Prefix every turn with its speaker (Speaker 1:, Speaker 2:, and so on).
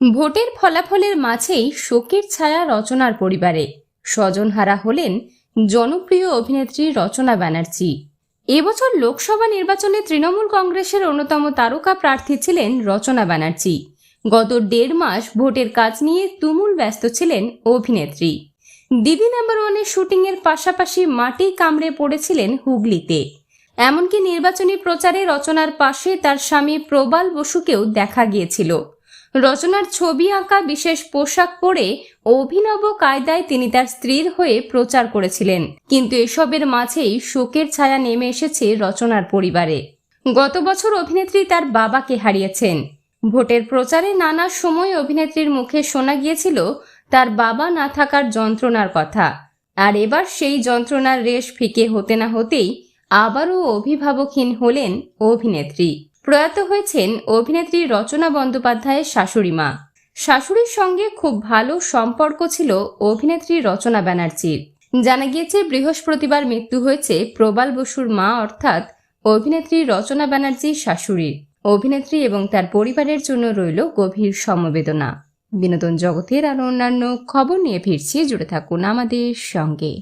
Speaker 1: ভোটের ফলাফলের মাঝেই শোকের ছায়া রচনার পরিবারে। স্বজনহারা হলেন জনপ্রিয় অভিনেত্রী রচনা ব্যানার্জি। এবছর লোকসভা নির্বাচনে তৃণমূল কংগ্রেসের অন্যতম তারকা প্রার্থী ছিলেন রচনা ব্যানার্জি। গত দেড় মাস ভোটের কাজ নিয়ে তুমুল ব্যস্ত ছিলেন অভিনেত্রী। দিদি নাম্বার ওয়ানের শুটিংয়ের পাশাপাশি মাটি কামড়ে পড়েছিলেন হুগলিতে। এমনকি নির্বাচনী প্রচারে রচনার পাশে তার স্বামী প্রবাল বসুকেও দেখা গিয়েছিল। রচনার ছবি আঁকা বিশেষ পোশাক পরে অভিনব কায়দায় তিনি তার স্ত্রীর হয়ে প্রচার করেছিলেন। কিন্তু এসবের মাঝেই শোকের ছায়া নেমে এসেছে রচনার পরিবারে। গত বছর অভিনেত্রী তার বাবাকে হারিয়েছেন। ভোটের প্রচারে নানা সময় অভিনেত্রীর মুখে শোনা গিয়েছিল তার বাবা না থাকার যন্ত্রণার কথা। আর এবার সেই যন্ত্রণার রেশ ফিকে হতে না হতেই আবারও অভিভাবকহীন হলেন অভিনেত্রী। প্রয়াত হয়েছেন অভিনেত্রী রচনা বন্দ্যোপাধ্যায়ের শাশুড়ি মা। শাশুড়ির সঙ্গে খুব ভালো সম্পর্ক ছিল অভিনেত্রী রচনা ব্যানার্জির জানা গিয়েছে, বৃহস্পতিবার মৃত্যু হয়েছে প্রবাল বসুর মা অর্থাৎ অভিনেত্রী রচনা ব্যানার্জির শাশুড়ির অভিনেত্রী এবং তার পরিবারের জন্য রইল গভীর সমবেদনা। বিনোদন জগতের আরও অন্যান্য খবর নিয়ে ফিরছি, জুড়ে থাকুন আমাদের সঙ্গে।